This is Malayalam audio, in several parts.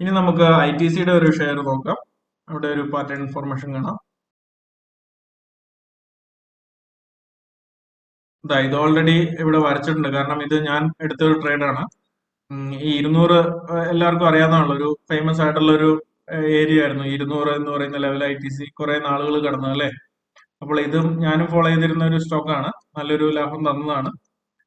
ഇനി നമുക്ക് ഐ ടി സിയുടെ ഒരു ഷെയർ നോക്കാം. അവിടെ ഒരു പാറ്റേൺ ഇൻഫോർമേഷൻ കാണാം. ഇതാ ഇത് ഓൾറെഡി ഇവിടെ വരച്ചിട്ടുണ്ട്. കാരണം ഇത് ഞാൻ എടുത്ത ഒരു ട്രേഡാണ് ഈ ഇരുന്നൂറ് എല്ലാവർക്കും അറിയാവുന്നതാണല്ലോ ഒരു ഫേമസ് ആയിട്ടുള്ള ഒരു ഏരിയ ആയിരുന്നു. ഇരുന്നൂറ് എന്ന് പറയുന്ന ലെവൽ ഐ ടി സി കുറെ നാളുകൾ കടന്നു അല്ലേ? അപ്പോൾ ഇതും ഞാനും ഫോളോ ചെയ്തിരുന്ന ഒരു സ്റ്റോക്കാണ് നല്ലൊരു ലാഭം തന്നതാണ്.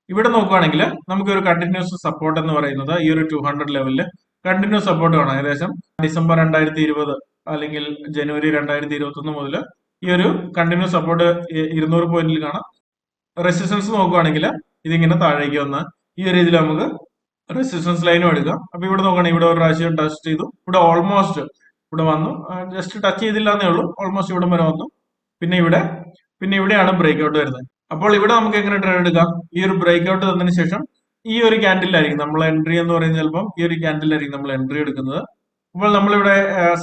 ഇവിടെ നോക്കുകയാണെങ്കിൽ നമുക്ക് ഒരു കണ്ടിന്യൂസ് സപ്പോർട്ട് എന്ന് പറയുന്നത് ഈ ഒരു ടു ഹൺഡ്രഡ് ലെവലിൽ കണ്ടിന്യൂസ് സപ്പോർട്ട് വേണം. ഏകദേശം ഡിസംബർ രണ്ടായിരത്തി ഇരുപത് അല്ലെങ്കിൽ ജനുവരി രണ്ടായിരത്തി ഇരുപത്തി ഒന്ന് മുതൽ ഈ ഒരു കണ്ടിന്യൂസ് സപ്പോർട്ട് ഇരുന്നൂറ് പോയിന്റിൽ കാണാം. റെസിസ്റ്റൻസ് നോക്കുവാണെങ്കിൽ ഇതിങ്ങനെ താഴേക്ക് വന്ന് ഈ ഒരു രീതിയിൽ നമുക്ക് റെസിസ്റ്റൻസ് ലൈനും എടുക്കാം. അപ്പൊ ഇവിടെ നോക്കുകയാണെങ്കിൽ ഇവിടെ ഒരു പ്രാവശ്യം ടച്ച് ചെയ്തു. ഇവിടെ ഓൾമോസ്റ്റ് ഇവിടെ വന്നു. ജസ്റ്റ് ടച്ച് ചെയ്തില്ല എന്നേ ഉള്ളൂ. ഓൾമോസ്റ്റ് ഇവിടെ വരെ വന്നു. പിന്നെ ഇവിടെ പിന്നെ ഇവിടെയാണ് ബ്രേക്ക് ഔട്ട് വരുന്നത്. അപ്പോൾ ഇവിടെ നമുക്ക് എങ്ങനെ ട്രേഡ് എടുക്കാം? ഈ ഒരു ബ്രേക്ക് ഔട്ട് തന്നതിന് ശേഷം ഈ ഒരു ക്യാൻഡിലായിരിക്കും നമ്മൾ എൻട്രി എന്ന് പറയുന്നത് ചിലപ്പം ഈ ഒരു ക്യാൻഡിലായിരിക്കും നമ്മൾ എൻട്രി എടുക്കുന്നത്. അപ്പോൾ നമ്മളിവിടെ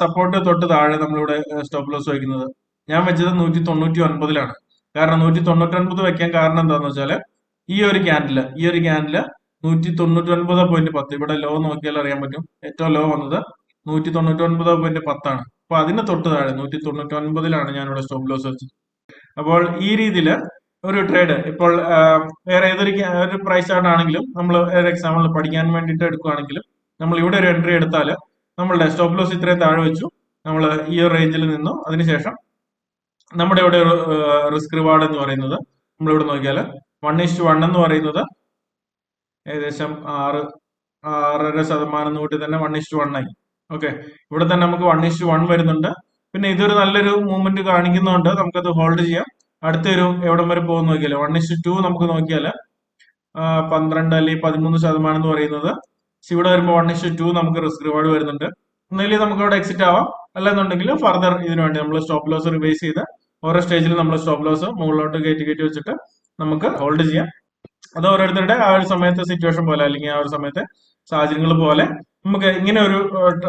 സപ്പോർട്ട് തൊട്ട് താഴെ നമ്മളിവിടെ സ്റ്റോപ്പ് ലോസ് വയ്ക്കുന്നത്. ഞാൻ വെച്ചത് നൂറ്റി തൊണ്ണൂറ്റി ഒൻപതിലാണ് കാരണം നൂറ്റി തൊണ്ണൂറ്റി ഒൻപത് വെക്കാൻ കാരണം എന്താണെന്ന് വെച്ചാൽ ഈ ഒരു ക്യാൻഡിൽ ഈ ഒരു ക്യാൻഡിൽ നൂറ്റി തൊണ്ണൂറ്റി ഒൻപത് പോയിന്റ് പത്ത് ഇവിടെ ലോ നോക്കിയാൽ അറിയാൻ പറ്റും. ഏറ്റവും ലോ വന്നത് നൂറ്റി തൊണ്ണൂറ്റി ഒൻപത് പോയിന്റ് പത്താണ്. അപ്പൊ അതിന് തൊട്ട് താഴെ നൂറ്റി തൊണ്ണൂറ്റി ഒൻപതിലാണ് ഞാൻ ഇവിടെ സ്റ്റോപ്പ് ലോസ് വെച്ചത്. അപ്പോൾ ഈ രീതിയിൽ ഒരു ട്രേഡ് ഇപ്പോൾ വേറെ ഏതൊരു ഒരു പ്രൈസ് ചാർട്ട് ആണെങ്കിലും നമ്മൾ ഒരു എക്സാമ്പിൾ പഠിക്കാൻ വേണ്ടിയിട്ട് എടുക്കുകയാണെങ്കിലും നമ്മൾ ഇവിടെ ഒരു എൻട്രി എടുത്താൽ നമ്മളുടെ സ്റ്റോപ്പ് ലോസ് ഇത്രയും താഴെ വെച്ചു. നമ്മൾ ഈ ഒരു റേഞ്ചിൽ നിന്നു. അതിനുശേഷം നമ്മുടെ ഇവിടെ റിസ്ക് റിവാർഡ് എന്ന് പറയുന്നത് നമ്മളിവിടെ നോക്കിയാൽ വൺ ഇസ്റ്റ് വൺ എന്ന് പറയുന്നത് ഏകദേശം ആറ് ആറര ശതമാനം കൂട്ടി തന്നെ വൺ ഇസ്റ്റ് വൺ ആയി. ഓക്കെ ഇവിടെ തന്നെ നമുക്ക് വൺ ഇസ്റ്റ് വൺ വരുന്നുണ്ട്. പിന്നെ ഇതൊരു നല്ലൊരു മൂവ്മെന്റ് കാണിക്കുന്നതുകൊണ്ട് നമുക്കത് ഹോൾഡ് ചെയ്യാം. അടുത്തൊരു എവിടം വരെ പോകുന്ന നോക്കിയാൽ വൺ ഇസ് ടു നമുക്ക് നോക്കിയാൽ പന്ത്രണ്ട് അല്ലെങ്കിൽ പതിമൂന്ന് ശതമാനം എന്ന് പറയുന്നത്. ഇവിടെ വരുമ്പോൾ വൺ ഇസ്റ്റ് ടു നമുക്ക് റിസ്ക് റിവാർഡ് വരുന്നുണ്ട്. ഒന്നുകിൽ നമുക്ക് അവിടെ എക്സിറ്റ് ആവാം. അല്ലെന്നുണ്ടെങ്കിൽ ഫർദർ ഇതിനു വേണ്ടി നമ്മൾ സ്റ്റോപ്പ് ലോസ് റിവൈസ് ചെയ്ത് ഓരോ സ്റ്റേജിൽ നമ്മൾ സ്റ്റോപ്പ് ലോസ് മുകളിലോട്ട് കയറ്റി കയറ്റി വെച്ചിട്ട് നമുക്ക് ഹോൾഡ് ചെയ്യാം. അത് ഓരോരുത്തരുടെ ആ ഒരു സമയത്തെ സിറ്റുവേഷൻ പോലെ അല്ലെങ്കിൽ ആ ഒരു സമയത്തെ സാഹചര്യങ്ങൾ പോലെ നമുക്ക് ഇങ്ങനെ ഒരു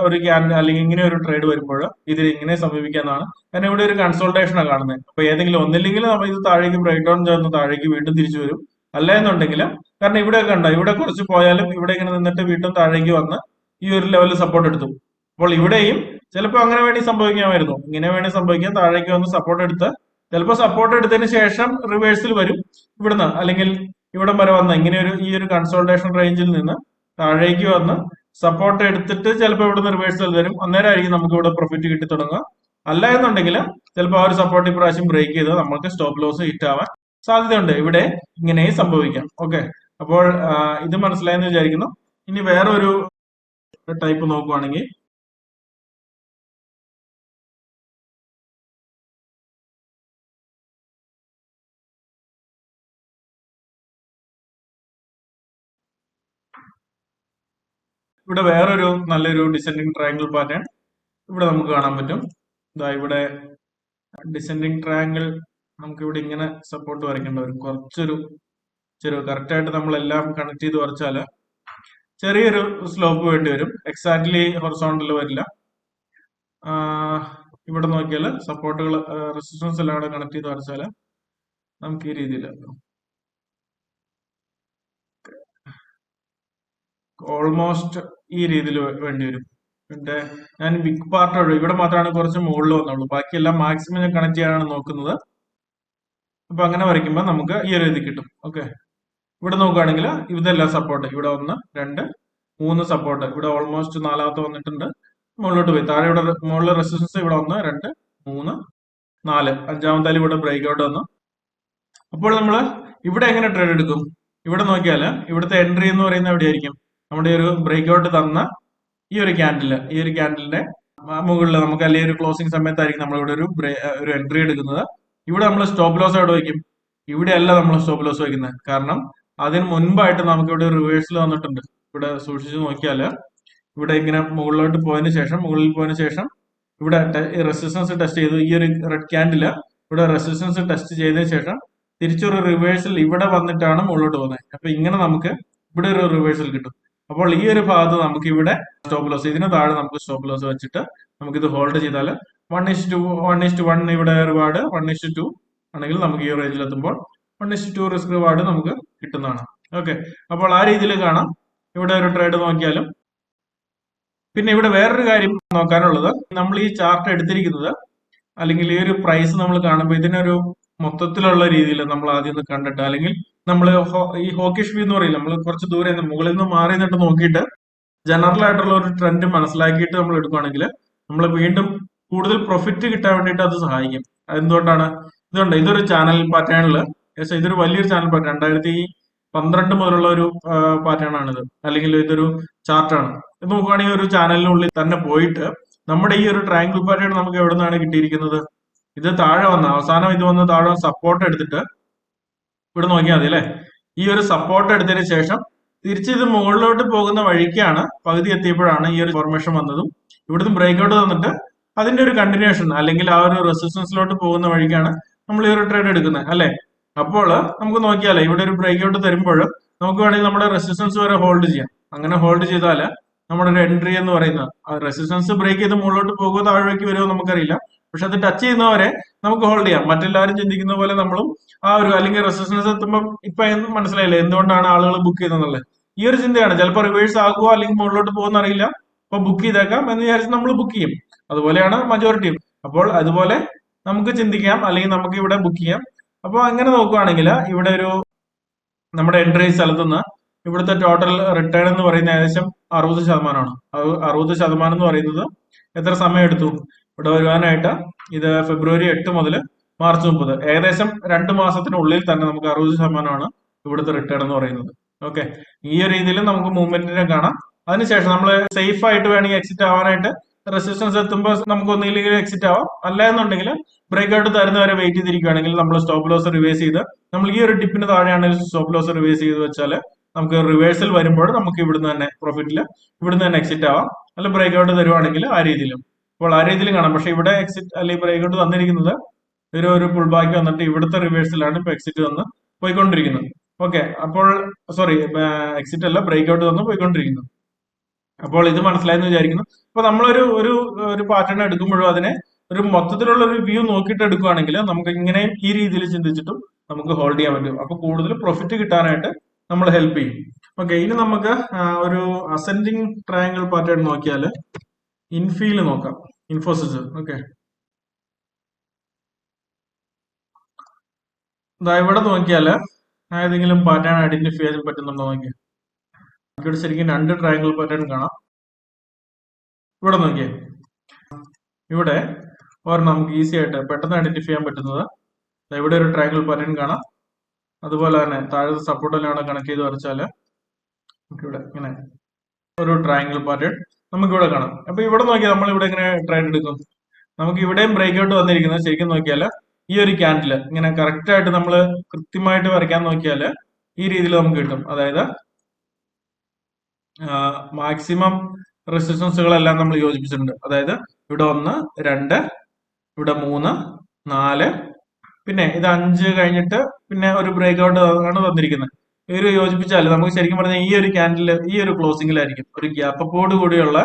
ഒരു ക്യാൻ അല്ലെങ്കിൽ ഇങ്ങനെ ഒരു ട്രേഡ് വരുമ്പോൾ ഇതിൽ ഇങ്ങനെ സമീപിക്കാന്നാണ് കാരണം ഇവിടെ ഒരു കൺസൾട്ടേഷനാണ് കാണുന്നത്. അപ്പൊ ഏതെങ്കിലും ഒന്നില്ലെങ്കിൽ നമ്മൾ ഇത് താഴേക്ക് ബ്രേക്ക് ഡൗൺ ചേർന്ന് താഴേക്ക് വീണ്ടും തിരിച്ചു വരും. അല്ല എന്നുണ്ടെങ്കിൽ കാരണം ഇവിടെ കണ്ടോ ഇവിടെ കുറച്ച് പോയാലും ഇവിടെ ഇങ്ങനെ നിന്നിട്ട് വീണ്ടും താഴേക്ക് വന്ന് ഈ ഒരു ലെവലിൽ സപ്പോർട്ട് എടുത്തു. അപ്പോൾ ഇവിടെയും ചിലപ്പോൾ അങ്ങനെ വേണ്ടി സംഭവിക്കാമായിരുന്നു. ഇങ്ങനെ വേണ്ടി സംഭവിക്കാം താഴേക്ക് വന്ന് സപ്പോർട്ട് എടുത്ത് ചിലപ്പോൾ സപ്പോർട്ട് എടുത്തതിന് ശേഷം റിവേഴ്സിൽ വരും ഇവിടുന്ന്. അല്ലെങ്കിൽ ഇവിടം വരെ വന്ന ഇങ്ങനെ ഒരു ഈ ഒരു കൺസോൾട്ടേഷൻ റേഞ്ചിൽ നിന്ന് താഴേക്ക് വന്ന് സപ്പോർട്ട് എടുത്തിട്ട് ചിലപ്പോൾ ഇവിടുന്ന് റിവേഴ്സൽ വരും. അന്നേരമായിരിക്കും നമുക്ക് ഇവിടെ പ്രോഫിറ്റ് കിട്ടി തുടങ്ങുക. അല്ല എന്നുണ്ടെങ്കിൽ ചിലപ്പോൾ ആ ഒരു സപ്പോർട്ട് ഇപ്രാവശ്യം ബ്രേക്ക് ചെയ്ത് നമ്മൾക്ക് സ്റ്റോപ്പ് ലോസ് ഹിറ്റ് ആവാൻ സാധ്യതയുണ്ട്. ഇവിടെ ഇങ്ങനെയും സംഭവിക്കാം. ഓക്കെ അപ്പോൾ ഇത് മനസ്സിലായെന്ന് വിചാരിക്കുന്നു. ഇനി വേറൊരു ടൈപ്പ് നോക്കുവാണെങ്കിൽ ഇവിടെ വേറൊരു നല്ലൊരു ഡിസെൻഡിങ് ട്രയാങ്കിൾ പാറ്റേൺ ഇവിടെ നമുക്ക് കാണാൻ പറ്റും. ഇതാ ഇവിടെ ഡിസെൻഡിങ് ട്രയാങ്കിൾ നമുക്ക് ഇവിടെ ഇങ്ങനെ സപ്പോർട്ട് വരയ്ക്കേണ്ടി വരും. കുറച്ചൊരു ചെറിയ കറക്റ്റ് ആയിട്ട് നമ്മളെല്ലാം കണക്ട് ചെയ്ത് വരച്ചാൽ ചെറിയൊരു സ്ലോപ്പ് വേണ്ടി വരും. എക്സാക്ട്ലി ഹൊറസോണ്ടിൽ വരില്ല. ഇവിടെ നോക്കിയാൽ സപ്പോർട്ടുകൾ റെസിസ്റ്റൻസ് എല്ലാം കൂടെ കണക്ട് ചെയ്ത് വരച്ചാൽ നമുക്ക് ഈ രീതിയിൽ ഓൾമോസ്റ്റ് ഈ രീതിയിൽ വേണ്ടി വരും. പിന്നെ ഞാൻ ബിഗ് പാർട്ട് ഉള്ളൂ. ഇവിടെ മാത്രമാണ് കുറച്ച് മുകളിൽ വന്നുള്ളൂ. ബാക്കിയെല്ലാം മാക്സിമം ഞാൻ കണക്ട് ചെയ്യാനാണ് നോക്കുന്നത്. അപ്പൊ അങ്ങനെ വരയ്ക്കുമ്പോൾ നമുക്ക് ഈ ഒരു ഇത് കിട്ടും. ഓക്കെ ഇവിടെ നോക്കുകയാണെങ്കിൽ ഇതെല്ലാം സപ്പോർട്ട് ഇവിടെ ഒന്ന് രണ്ട് മൂന്ന് സപ്പോർട്ട് ഇവിടെ ഓൾമോസ്റ്റ് നാലാമത്തെ വന്നിട്ടുണ്ട്. മുകളിലോട്ട് പോയി. താഴെ ഇവിടെ മുകളിലെ റെസിസ്റ്റൻസ് ഇവിടെ ഒന്ന് രണ്ട് മൂന്ന് നാല്. അഞ്ചാമത്തെ ഇവിടെ ബ്രേക്ക് ഔട്ട് വന്നു. അപ്പോൾ നമ്മൾ ഇവിടെ എങ്ങനെ ട്രേഡ് എടുക്കും? ഇവിടെ നോക്കിയാൽ ഇവിടുത്തെ എൻട്രി എന്ന് പറയുന്നത് എവിടെയായിരിക്കും? നമ്മുടെ ഒരു ബ്രേക്ക് ഔട്ട് തന്ന ഈ ഒരു ക്യാൻഡിൽ ഈ ഒരു ക്യാൻഡിലിന്റെ മുകളിൽ നമുക്ക് അല്ലെങ്കിൽ ഒരു ക്ലോസിംഗ് സമയത്തായിരിക്കും നമ്മൾ ഇവിടെ ഒരു ഒരു എൻട്രി എടുക്കുന്നത്. ഇവിടെ നമ്മൾ സ്റ്റോപ്പ് ലോസ് എവിടെ വയ്ക്കും? ഇവിടെയല്ല നമ്മൾ സ്റ്റോപ്പ് ലോസ് വയ്ക്കുന്നത്. കാരണം അതിന് മുൻപായിട്ട് നമുക്ക് ഇവിടെ റിവേഴ്സിൽ വന്നിട്ടുണ്ട്. ഇവിടെ സൂക്ഷിച്ചു നോക്കിയാൽ ഇവിടെ ഇങ്ങനെ മുകളിലോട്ട് പോയതിനു ശേഷം മുകളിൽ പോയതിനു ശേഷം ഇവിടെ റെസിസ്റ്റൻസ് ടെസ്റ്റ് ചെയ്തു. ഈ ഒരു റെഡ് ക്യാൻഡിൽ ഇവിടെ റെസിസ്റ്റൻസ് ടെസ്റ്റ് ചെയ്തതിനു ശേഷം തിരിച്ചൊരു റിവേഴ്സൽ ഇവിടെ വന്നിട്ടാണ് മുകളിലോട്ട് പോകുന്നത്. അപ്പൊ ഇങ്ങനെ നമുക്ക് ഇവിടെ ഒരു റിവേഴ്സൽ കിട്ടും. അപ്പോൾ ഈ ഒരു ഭാഗത്ത് നമുക്ക് ഇവിടെ സ്റ്റോപ്പ് ലോസ് ഇതിന് താഴെ നമുക്ക് സ്റ്റോപ്പ് ലോസ് വെച്ചിട്ട് നമുക്ക് ഇത് ഹോൾഡ് ചെയ്താൽ one is to one is to one ഇവിടെ റിവാർഡ് വൺ ഇസ് ടു ആണെങ്കിൽ നമുക്ക് ഈ റേഞ്ചിൽ എത്തുമ്പോൾ one is to risk reward നമുക്ക് കിട്ടുന്നതാണ്. ഓക്കെ അപ്പോൾ ആ രീതിയിൽ കാണാം. ഇവിടെ ഒരു ട്രേഡ് നോക്കിയാലും. പിന്നെ ഇവിടെ വേറൊരു കാര്യം നോക്കാനുള്ളത് നമ്മൾ ഈ ചാർട്ട് എടുത്തിരിക്കുന്നത് അല്ലെങ്കിൽ ഈ ഒരു പ്രൈസ് നമ്മൾ കാണുമ്പോൾ ഇതിനൊരു മൊത്തത്തിലുള്ള രീതിയിൽ നമ്മൾ ആദ്യം ഒന്ന് കണ്ടിട്ട് അല്ലെങ്കിൽ നമ്മൾ ഈ ഹോക്കിഷ് വ്യൂ എന്ന് പറയില്ല നമ്മൾ കുറച്ച് ദൂരെ മുകളിൽ നിന്ന് മാറി നിന്നിട്ട് നോക്കിയിട്ട് ജനറൽ ആയിട്ടുള്ള ഒരു ട്രെൻഡ് മനസ്സിലാക്കിയിട്ട് നമ്മൾ എടുക്കുകയാണെങ്കിൽ നമ്മൾ വീണ്ടും കൂടുതൽ പ്രോഫിറ്റ് കിട്ടാൻ വേണ്ടിയിട്ട് അത് സഹായിക്കും. എന്തുകൊണ്ടാണ് ഇതുണ്ട് ഇതൊരു ചാനൽ പാറ്റേണിൽ ഇതൊരു വലിയൊരു ചാനൽ പാറ്റേൺ രണ്ടായിരത്തി പന്ത്രണ്ട് മുതലുള്ള ഒരു പാറ്റേൺ ആണിത്. അല്ലെങ്കിൽ ഇതൊരു ചാർട്ടാണ് ഇത് നോക്കുകയാണെങ്കിൽ ഒരു ചാനലിനുള്ളിൽ തന്നെ പോയിട്ട് നമ്മുടെ ഈ ഒരു ട്രയാങ്കിൾ പാറ്റേൺ നമുക്ക് എവിടെ നിന്നാണ് കിട്ടിയിരിക്കുന്നത്? ഇത് താഴെ വന്ന അവസാനം ഇത് വന്ന് താഴെ സപ്പോർട്ട് എടുത്തിട്ട് ഇവിടെ നോക്കിയാൽ മതി അല്ലെ? ഈ ഒരു സപ്പോർട്ട് എടുത്തതിന് ശേഷം തിരിച്ച് ഇത് മുകളിലോട്ട് പോകുന്ന വഴിക്കാണ് പകുതി എത്തിയപ്പോഴാണ് ഈ ഒരു ഫോർമേഷൻ വന്നതും. ഇവിടുന്ന് ബ്രേക്ക് ഔട്ട് തന്നിട്ട് അതിന്റെ ഒരു കണ്ടിന്യൂഷൻ അല്ലെങ്കിൽ ആ ഒരു റെസിസ്റ്റൻസിലോട്ട് പോകുന്ന വഴിക്കാണ് നമ്മൾ ഈ ഒരു ട്രേഡ് എടുക്കുന്നത് അല്ലെ? അപ്പോൾ നമുക്ക് നോക്കിയാലേ ഇവിടെ ഒരു ബ്രേക്ക് ഔട്ട് തരുമ്പോൾ നമുക്ക് വേണമെങ്കിൽ നമ്മുടെ റെസിസ്റ്റൻസ് വരെ ഹോൾഡ് ചെയ്യാം. അങ്ങനെ ഹോൾഡ് ചെയ്താൽ നമ്മുടെ ഒരു എൻട്രി എന്ന് പറയുന്നത് റെസിസ്റ്റൻസ് ബ്രേക്ക് ചെയ്ത് മുകളിലോട്ട് പോകുമോ താഴേക്ക് വരുമോ നമുക്കറിയില്ല. പക്ഷെ അത് ടച്ച് ചെയ്യുന്നവരെ നമുക്ക് ഹോൾഡ് ചെയ്യാം. മറ്റെല്ലാവരും ചിന്തിക്കുന്ന പോലെ നമ്മളും ആ ഒരു അല്ലെങ്കിൽ റെസിസ്റ്റൻസ് എത്തുമ്പോൾ ഇപ്പൊ മനസ്സിലായില്ലേ? എന്തുകൊണ്ടാണ് ആളുകൾ ബുക്ക് ചെയ്യുന്നത് ഈ ഒരു ചിന്തയാണ്. ചിലപ്പോൾ റിവേഴ്സ് ആകുമോ അല്ലെങ്കിൽ മുകളിലോട്ട് പോകുന്ന അറിയില്ല. അപ്പൊ ബുക്ക് ചെയ്തേക്കാം എന്ന് വിചാരിച്ച് നമ്മൾ ബുക്ക് ചെയ്യും. അതുപോലെയാണ് മജോറിറ്റിയും അപ്പോൾ അതുപോലെ നമുക്ക് ചിന്തിക്കാം. അല്ലെങ്കിൽ നമുക്ക് ഇവിടെ ബുക്ക് ചെയ്യാം. അപ്പോൾ അങ്ങനെ നോക്കുകയാണെങ്കിൽ ഇവിടെ ഒരു നമ്മുടെ എൻട്രി സ്ഥലത്തുനിന്ന് ഇവിടുത്തെ ടോട്ടൽ റിട്ടേൺ എന്ന് പറയുന്നത് ഏകദേശം അറുപത് ശതമാനമാണ്. അറുപത് ശതമാനം എന്ന് പറയുന്നത് എത്ര സമയം എടുത്തു? ഇവിടെ വരുവാനായിട്ട് ഇത് ഫെബ്രുവരി എട്ട് മുതൽ മാർച്ച് മുപ്പത്. ഏകദേശം രണ്ട് മാസത്തിനുള്ളിൽ തന്നെ നമുക്ക് അറുപത് ശതമാനമാണ് ഇവിടുത്തെ റിട്ടേൺ എന്ന് പറയുന്നത്. ഓക്കെ ഈ ഒരു രീതിയിൽ നമുക്ക് മൂവ്മെന്റിനെ കാണാം. അതിനുശേഷം നമ്മൾ സേഫ് ആയിട്ട് വേണമെങ്കിൽ എക്സിറ്റ് ആവാനായിട്ട് റെസിസ്റ്റൻസ് എത്തുമ്പോൾ നമുക്ക് ഒന്നില്ലെങ്കിൽ എക്സിറ്റ് ആവാം. അല്ല എന്നുണ്ടെങ്കിൽ ബ്രേക്ക് ഔട്ട് തരുന്ന വരെ വെയിറ്റ് ചെയ്തിരിക്കുകയാണെങ്കിൽ നമ്മൾ സ്റ്റോപ്പ് ലോസ് റിവേഴ്സ് ചെയ്ത് നമ്മൾ ഈ ഒരു ടിപ്പിന് താഴെയാണെങ്കിൽ സ്റ്റോപ്പ് ലോസ് റിവേഴ്സ് ചെയ്ത് വെച്ചാൽ നമുക്ക് റിവേഴ്സൽ വരുമ്പോൾ നമുക്ക് ഇവിടുന്ന് തന്നെ പ്രോഫിറ്റിൽ ഇവിടുന്ന് തന്നെ എക്സിറ്റ് ആവാം. അല്ല ബ്രേക്ക് ഔട്ട് തരുവാണെങ്കിൽ ആ രീതിയിലും. അപ്പോൾ ആ രീതിയിൽ കാണാം. പക്ഷെ ഇവിടെ എക്സിറ്റ് അല്ലെങ്കിൽ ബ്രേക്ക് ഔട്ട് തന്നിരിക്കുന്നത് ഒരു ഒരു പുൾ ബാക്ക് വന്നിട്ട് ഇവിടുത്തെ റിവേഴ്സിലാണ് ഇപ്പൊ എക്സിറ്റ് വന്ന് പോയിക്കൊണ്ടിരിക്കുന്നത്. ഓക്കെ അപ്പോൾ സോറി എക്സിറ്റ് അല്ല ബ്രേക്ക് ഔട്ട് തന്ന് പോയിക്കൊണ്ടിരിക്കുന്നു. അപ്പോൾ ഇത് മനസ്സിലായെന്ന് വിചാരിക്കുന്നു. അപ്പൊ നമ്മളൊരു ഒരു ഒരു പാറ്റേൺ എടുക്കുമ്പോഴും അതിനെ ഒരു മൊത്തത്തിലുള്ള ഒരു വ്യൂ നോക്കിയിട്ട് എടുക്കുകയാണെങ്കിൽ നമുക്ക് ഇങ്ങനെ ഈ രീതിയിൽ ചിന്തിച്ചിട്ടും നമുക്ക് ഹോൾഡ് ചെയ്യാൻ പറ്റും. അപ്പൊ കൂടുതൽ പ്രോഫിറ്റ് കിട്ടാനായിട്ട് നമ്മൾ ഹെൽപ്പ് ചെയ്യും. ഓക്കെ ഇനി നമുക്ക് ഒരു അസെൻഡിങ് ട്രയാങ്കിൾ പാറ്റേൺ നോക്കിയാൽ ഇൻഫീൽ നോക്കാം. ഇൻഫോസിസ്. ഓക്കെ. ഇവിടെ നോക്കിയാൽ ഏതെങ്കിലും പാറ്റേൺ ഐഡന്റിഫൈ ചെയ്യാൻ പറ്റുന്നുണ്ടോ നോക്കിയാൽ ഇവിടെ ശരിക്കും രണ്ട് ട്രയാങ്കിൾ പാറ്റേൺ കാണാം. ഇവിടെ നോക്കിയേ. ഇവിടെ ഒരെണ്ണം നമുക്ക് ഈസി ആയിട്ട് പെട്ടെന്ന് ഐഡന്റിഫൈ ചെയ്യാൻ പറ്റുന്നത്. ഇവിടെ ഒരു ട്രയാങ്കിൾ പാറ്റേൺ കാണാം. അതുപോലെ തന്നെ താഴത്തെ സപ്പോർട്ടിലാണ് കണക്ട് ചെയ്ത് വരച്ചാൽ ഇവിടെ ഇങ്ങനെ ഒരു ട്രയാങ്കിൾ പാറ്റേൺ നമുക്ക് ഇവിടെ കാണാം. അപ്പൊ ഇവിടെ നോക്കിയാൽ നമ്മൾ ഇവിടെ ഇങ്ങനെ ട്രേഡ് എടുക്കും? നമുക്ക് ഇവിടെയും ബ്രേക്ക് ഔട്ട് വന്നിരിക്കുന്നത് ശരിക്കും നോക്കിയാൽ ഈ ഒരു ക്യാൻഡിൽ ഇങ്ങനെ കറക്റ്റ് ആയിട്ട് നമ്മൾ കൃത്യമായിട്ട് വരയ്ക്കാൻ നോക്കിയാൽ ഈ രീതിയിൽ നമുക്ക് കിട്ടും. അതായത് മാക്സിമം റെസിസ്റ്റൻസുകളെല്ലാം നമ്മൾ യോജിപ്പിച്ചിട്ടുണ്ട്. അതായത് ഇവിടെ ഒന്ന് രണ്ട് ഇവിടെ മൂന്ന് നാല് പിന്നെ ഇത് അഞ്ച് കഴിഞ്ഞിട്ട് പിന്നെ ഒരു ബ്രേക്ക് ഔട്ട് ആണ് തന്നിരിക്കുന്നത് ഒരു യോജിപ്പിച്ചാൽ നമുക്ക് ശരിക്കും പറഞ്ഞാൽ ഈ ഒരു ക്യാൻഡിൽ ഈ ഒരു ക്ലോസിംഗിലായിരിക്കും ഒരു ഗ്യാപ്പോട് കൂടിയുള്ള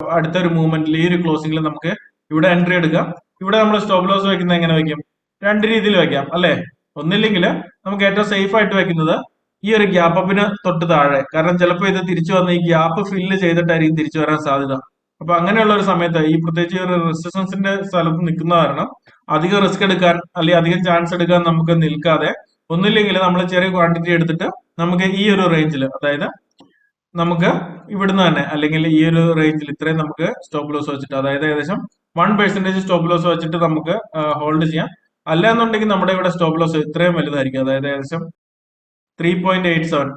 അടുത്ത ഒരു മൂവ്മെന്റിൽ ഈ ഒരു ക്ലോസിംഗിൽ നമുക്ക് ഇവിടെ എൻട്രി എടുക്കാം. ഇവിടെ നമ്മൾ സ്റ്റോപ്പ് ലോസ് വെക്കുന്നത് എങ്ങനെ വെക്കും? രണ്ട് രീതിയിൽ വെക്കാം അല്ലെ? ഒന്നില്ലെങ്കിൽ നമുക്ക് ഏറ്റവും സേഫ് ആയിട്ട് വെക്കുന്നത് ഈ ഒരു ഗ്യാപ്പ് അപ്പിന് തൊട്ട് താഴെ. കാരണം ചിലപ്പോൾ ഇത് തിരിച്ചു വന്ന് ഈ ഗ്യാപ്പ് ഫില്ല് ചെയ്തിട്ടായിരിക്കും തിരിച്ചു വരാൻ സാധ്യത. അപ്പൊ അങ്ങനെയുള്ള ഒരു സമയത്ത് ഈ പ്രത്യേകിച്ച് ഒരു റെസിസ്റ്റൻസിന്റെ സ്ഥലത്ത് നിൽക്കുന്ന കാരണം അധികം റിസ്ക് എടുക്കാൻ അല്ലെങ്കിൽ അധികം ചാൻസ് എടുക്കാൻ നമുക്ക് നിൽക്കാതെ ഒന്നില്ലെങ്കിൽ നമ്മൾ ചെറിയ ക്വാണ്ടിറ്റി എടുത്തിട്ട് നമുക്ക് ഈ ഒരു റേഞ്ചിൽ അതായത് നമുക്ക് ഇവിടുന്ന് തന്നെ അല്ലെങ്കിൽ ഈ ഒരു റേഞ്ചിൽ ഇത്രയും നമുക്ക് സ്റ്റോപ്പ് ലോസ് വെച്ചിട്ട് അതായത് ഏകദേശം വൺ പെർസെന്റേജ് സ്റ്റോപ്പ് ലോസ് വെച്ചിട്ട് നമുക്ക് ഹോൾഡ് ചെയ്യാം. അല്ല എന്നുണ്ടെങ്കിൽ നമ്മുടെ ഇവിടെ സ്റ്റോപ്പ് ലോസ് ഇത്രയും വലുതായിരിക്കും. അതായത് ഏകദേശം three point eight seven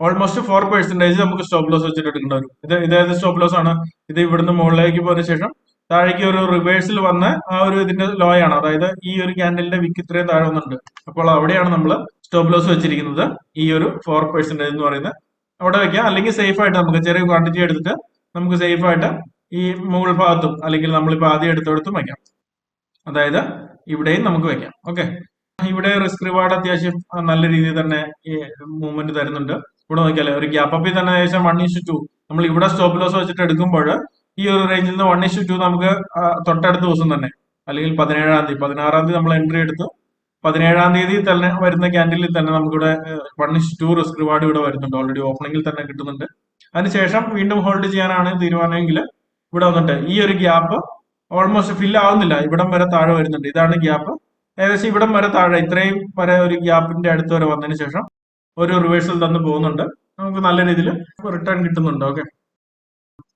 almost four percentage നമുക്ക് സ്റ്റോപ്പ് ലോസ് വെച്ചിട്ട് എടുക്കേണ്ടി വരും. ഇത് ഇതായത് സ്റ്റോപ്പ് ലോസ് ആണ്? ഇത് ഇവിടുന്ന് മുകളിലേക്ക് പോയതിനു ശേഷം താഴേക്ക് ഒരു റിവേഴ്സിൽ വന്ന് ആ ഒരു ഇതിന്റെ ലോ ആണ് അതായത് ഈ ഒരു ക്യാൻഡലിന്റെ വിക്ക് ഇത്രയും താഴെ വന്നിട്ടുണ്ട്. അപ്പോൾ അവിടെയാണ് നമ്മൾ സ്റ്റോപ്പ് ലോസ് വെച്ചിരിക്കുന്നത്. ഈ ഒരു ഫോർ പെർസെന്റേജ് എന്ന് പറയുന്നത്. അവിടെ വെക്കാം. അല്ലെങ്കിൽ സേഫ് ആയിട്ട് നമുക്ക് ചെറിയ ക്വാണ്ടിറ്റി എടുത്തിട്ട് നമുക്ക് സേഫ് ആയിട്ട് ഈ മുകൾ ഭാഗത്തും അല്ലെങ്കിൽ നമ്മളിപ്പോൾ ആദ്യം എടുത്തെടുത്തും വെക്കാം. അതായത് ഇവിടെയും നമുക്ക് വെക്കാം. ഓക്കെ ഇവിടെ റിസ്ക് റിവാർഡ് അത്യാവശ്യം നല്ല രീതിയിൽ തന്നെ ഈ മൂവ്മെന്റ് തരുന്നുണ്ട്. ഇവിടെ നോക്കിയാലേ ഒരു ഗ്യാപ്പ് അപ്പിൽ തന്നെ ഏകദേശം വൺ ഇഷ്യൂ ടു നമ്മൾ ഇവിടെ സ്റ്റോപ്പ് ലോസ് വെച്ചിട്ട് എടുക്കുമ്പോൾ ഈ ഒരു റേഞ്ചിൽ നിന്ന് വൺ ഇഷ്യൂ ടു നമുക്ക് തൊട്ടടുത്ത ദിവസം തന്നെ. അല്ലെങ്കിൽ പതിനേഴാം തീയതി. പതിനാറാം തീയതി നമ്മൾ എൻട്രി എടുത്തു. പതിനേഴാം തീയതി തന്നെ വരുന്ന ക്യാൻഡിലിൽ തന്നെ നമുക്കിവിടെ one is to risk reward ഇവിടെ വരുന്നുണ്ട്. ഓൾറെഡി ഓപ്പണിംഗിൽ തന്നെ കിട്ടുന്നുണ്ട്. അതിനുശേഷം വീണ്ടും ഹോൾഡ് ചെയ്യാനാണ് തീരുമാനമെങ്കിൽ ഇവിടെ വന്നിട്ട് ഈ ഒരു ഗ്യാപ്പ് ഓൾമോസ്റ്റ് ഫില്ല് ആവുന്നില്ല. ഇവിടം വരെ താഴെ വരുന്നുണ്ട്. ഇതാണ് ഗ്യാപ്പ് ഏകദേശം ഇവിടം വരെ താഴെ ഇത്രയും വരെ ഒരു ഗ്യാപ്പിന്റെ അടുത്ത് വരെ വന്നതിന് ശേഷം ഒരു റിവേഴ്സൽ തന്നു പോകുന്നുണ്ട്. നമുക്ക് നല്ല രീതിയിൽ റിട്ടേൺ കിട്ടുന്നുണ്ട്. ഓക്കെ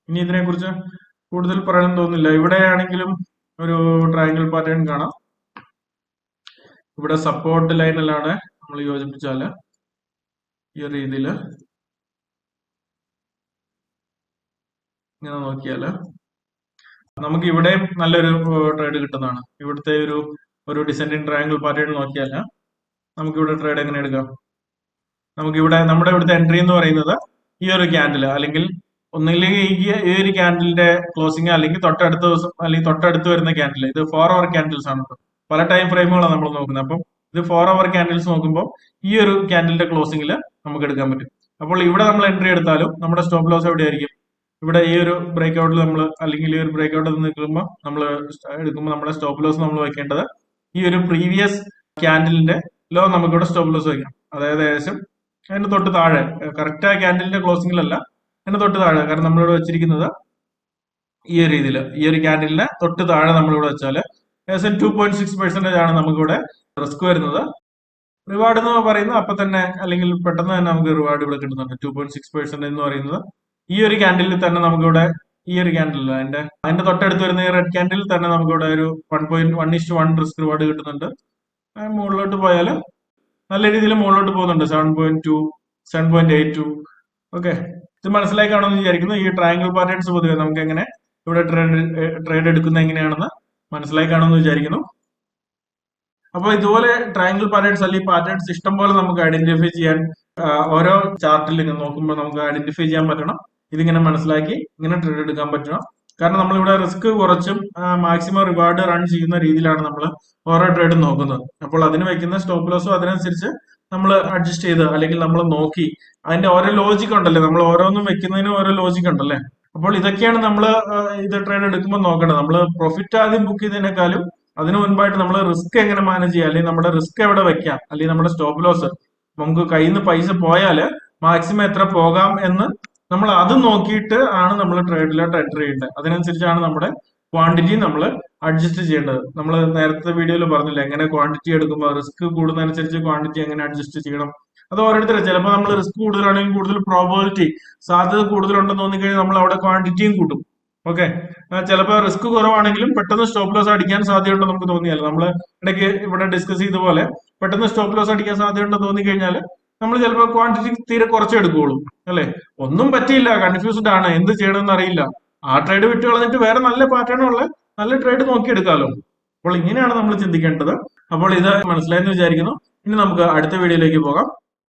ഇനി ഇതിനെക്കുറിച്ച് കൂടുതൽ പറയാൻ തോന്നുന്നില്ല. ഇവിടെയാണെങ്കിലും ഒരു ട്രയാങ്കിൾ പാറ്റേൺ കാണാം. ഇവിടെ സപ്പോർട്ട് ലൈനിലാണ് നമ്മൾ യോജിപ്പിച്ചാൽ ഈ രീതിയിൽ ഇങ്ങനെ നോക്കിയാൽ നമുക്ക് ഇവിടെയും നല്ലൊരു ട്രേഡ് കിട്ടുന്നതാണ്. ഇവിടുത്തെ ഒരു ഒരു ഡിസെൻഡിങ് ട്രയാങ്കിൾ പാറ്റേൺ നോക്കിയാൽ നമുക്ക് ഇവിടെ ട്രേഡ് എങ്ങനെ എടുക്കാം? നമുക്ക് ഇവിടെ നമ്മുടെ ഇവിടുത്തെ എൻട്രി എന്ന് പറയുന്നത് ഈ ഒരു ക്യാൻഡിൽ അല്ലെങ്കിൽ ഒന്നില്ലെങ്കിൽ ഈ ഒരു ക്യാൻഡിലിന്റെ ക്ലോസിംഗ് അല്ലെങ്കിൽ തൊട്ടടുത്ത ദിവസം അല്ലെങ്കിൽ തൊട്ടടുത്ത് വരുന്ന ക്യാൻഡിൽ ഇത് ഫോർ അവർ ക്യാൻഡിൽസ് ആണ് പല ടൈം ഫ്രെയിമുകളാണ് നമ്മൾ നോക്കുന്നത് അപ്പം ഇത് ഫോർ അവർ ക്യാൻഡിൽസ് നോക്കുമ്പോൾ ഈ ഒരു ക്യാൻഡിലിന്റെ ക്ലോസിംഗിൽ നമുക്ക് എടുക്കാൻ പറ്റും. അപ്പോൾ ഇവിടെ നമ്മൾ എൻട്രി എടുത്താലും നമ്മുടെ സ്റ്റോപ്പ് ലോസ് എവിടെയായിരിക്കും? ഇവിടെ ഈ ഒരു ബ്രേക്ക് ഔട്ടിൽ നമ്മൾ അല്ലെങ്കിൽ ഈ ഒരു ബ്രേക്ക് ഔട്ടിൽ നിൽക്കുമ്പോൾ നമ്മൾ എടുക്കുമ്പോൾ നമ്മുടെ സ്റ്റോപ്പ് ലോസ് നമ്മൾ വെക്കേണ്ടത് ഈ ഒരു പ്രീവിയസ് ക്യാൻഡിലിന്റെ ലോ നമുക്കിവിടെ സ്റ്റോപ്പ് ലോസ് വെക്കാം അതായത് ഏകദേശം അതിന്റെ തൊട്ട് താഴെ. കറക്റ്റ് ആ ക്യാൻഡിലിന്റെ ക്ലോസിംഗിലല്ല അതിന്റെ തൊട്ട് താഴെ കാരണം നമ്മളിവിടെ വെച്ചിരിക്കുന്നത് ഈ ഒരു രീതിയിൽ ഈ ഒരു ക്യാൻഡിലിന് തൊട്ട് താഴെ നമ്മളിവിടെ വെച്ചാൽ ഏകദേശം ടു പോയിന്റ് സിക്സ് പെർസെന്റേജ് ആണ് നമുക്കിവിടെ റിസ്ക് വരുന്നത്. റിവാർഡ് എന്ന് പറയുന്നത് അപ്പൊ തന്നെ അല്ലെങ്കിൽ പെട്ടെന്ന് തന്നെ നമുക്ക് റിവാർഡ് ഇവിടെ കിട്ടുന്നുണ്ട്. ടു പോയിന്റ് സിക്സ് പെർസെന്റ് എന്ന് പറയുന്നത് ഈ ഒരു ക്യാൻഡിലിൽ തന്നെ നമുക്കിവിടെ ഈ ഒരു ക്യാൻഡിൽ അതിന്റെ അതിന്റെ തൊട്ടടുത്ത് വരുന്ന ഈ റെഡ് ക്യാൻഡിൽ തന്നെ നമുക്കിവിടെ ഒരു one point one is one risk reward കിട്ടുന്നുണ്ട്. മുകളിലോട്ട് പോയാൽ നല്ല രീതിയിൽ മുകളിലോട്ട് പോകുന്നുണ്ട്. Seven point two seven point eight two okay ഇത് മനസ്സിലായി കാണുമെന്ന് വിചാരിക്കുന്നു. ഈ ട്രയാങ്കിൾ പാറ്റേൺസ് പൊതുവെ നമുക്ക് എങ്ങനെ ഇവിടെ ട്രേഡ് ട്രേഡ് എടുക്കുന്ന എങ്ങനെയാണെന്ന് മനസ്സിലായി കാണുമെന്ന് വിചാരിക്കുന്നു. അപ്പോൾ ഇതുപോലെ ട്രയാങ്കിൾ പാറ്റേൺസ് അല്ലെങ്കിൽ പാറ്റേൺസ് ഇഷ്ടം പോലെ നമുക്ക് ഐഡന്റിഫൈ ചെയ്യാൻ ഓരോ ചാർട്ടിൽ നോക്കുമ്പോൾ നമുക്ക് ഐഡന്റിഫൈ ചെയ്യാൻ പറ്റണം. ഇതിങ്ങനെ മനസ്സിലാക്കി ഇങ്ങനെ ട്രേഡ് എടുക്കാൻ പറ്റണം. കാരണം നമ്മൾ ഇവിടെ റിസ്ക് കുറച്ചും മാക്സിമം റിവാർഡ് റൺ ചെയ്യുന്ന രീതിയിലാണ് നമ്മൾ ഓരോ ട്രേഡ് നോക്കുന്നത്. അപ്പോൾ അതിന് വെക്കുന്ന സ്റ്റോപ്പ് ലോസും അതിനനുസരിച്ച് നമ്മൾ അഡ്ജസ്റ്റ് ചെയ്ത് അല്ലെങ്കിൽ നമ്മൾ നോക്കി. അതിന്റെ ഓരോ ലോജിക് ഉണ്ടല്ലേ? നമ്മൾ ഓരോന്നും വെക്കുന്നതിന് ഓരോ ലോജിക് ഉണ്ടല്ലേ? അപ്പോൾ ഇതൊക്കെയാണ് നമ്മൾ ഇത് ട്രേഡ് എടുക്കുമ്പോൾ നോക്കേണ്ടത്. നമ്മൾ പ്രോഫിറ്റ് ആദ്യം ബുക്ക് ചെയ്തതിനേക്കാളും അതിനു മുൻപായിട്ട് നമ്മൾ റിസ്ക് എങ്ങനെ മാനേജ് ചെയ്യാം? അല്ലെങ്കിൽ നമ്മുടെ റിസ്ക് എവിടെ വെക്കാം? അല്ലെങ്കിൽ നമ്മുടെ സ്റ്റോപ്പ് ലോസ് നമുക്ക് കയ്യിൽ നിന്ന് പൈസ പോയാൽ മാക്സിമം എത്ര പോകാം എന്ന് നമ്മൾ അത് നോക്കിയിട്ട് ആണ് നമ്മൾ ട്രേഡിലോട്ട് എന്റർ ചെയ്യേണ്ടത്. അതിനനുസരിച്ചാണ് നമ്മുടെ ക്വാണ്ടിറ്റി നമ്മൾ അഡ്ജസ്റ്റ് ചെയ്യേണ്ടത്. നമ്മൾ നേരത്തെ വീഡിയോയിൽ പറഞ്ഞില്ല എങ്ങനെ ക്വാണ്ടിറ്റി എടുക്കുമ്പോൾ റിസ്ക് കൂടുന്നതനുസരിച്ച് ക്വാണ്ടിറ്റി എങ്ങനെ അഡ്ജസ്റ്റ് ചെയ്യണം? അത് ഓരോരുത്തരും ചിലപ്പോൾ നമ്മൾ റിസ്ക് കൂടുതലാണെങ്കിൽ കൂടുതൽ പ്രോബിലിറ്റി സാധ്യത കൂടുതലുണ്ടെന്ന് തോന്നിക്കഴിഞ്ഞാൽ നമ്മൾ അവിടെ ക്വാണ്ടിറ്റിയും കൂട്ടും. ഓക്കെ ചിലപ്പോൾ റിസ്ക് കുറവാണെങ്കിലും പെട്ടെന്ന് സ്റ്റോപ്പ് ലോസ് അടിക്കാൻ സാധ്യതയുണ്ടെന്ന് നമുക്ക് തോന്നിയാലോ? നമ്മൾ ഇടയ്ക്ക് ഇവിടെ ഡിസ്കസ് ചെയ്ത പോലെ പെട്ടെന്ന് സ്റ്റോപ്പ് ലോസ് അടിക്കാൻ സാധ്യതയുണ്ടെന്ന് തോന്നിക്കഴിഞ്ഞാൽ നമ്മൾ ചിലപ്പോൾ ക്വാണ്ടിറ്റി തീരെ കുറച്ചേ എടുക്കുകയുള്ളൂ അല്ലെ? ഒന്നും പറ്റിയില്ല കൺഫ്യൂസ്ഡ് ആണ് എന്ത് ചെയ്യണമെന്ന് അറിയില്ല. ആ ട്രേഡ് വിട്ട് കളഞ്ഞിട്ട് വേറെ നല്ല പാറ്റേൺ ഉള്ള നല്ല ട്രേഡ് നോക്കി എടുക്കാമല്ലോ അപ്പോൾ ഇങ്ങനെയാണ് നമ്മൾ ചിന്തിക്കേണ്ടത്. അപ്പോൾ ഇത് മനസ്സിലായെന്ന് വിചാരിക്കുന്നു. ഇനി നമുക്ക് അടുത്ത വീഡിയോയിലേക്ക് പോകാം.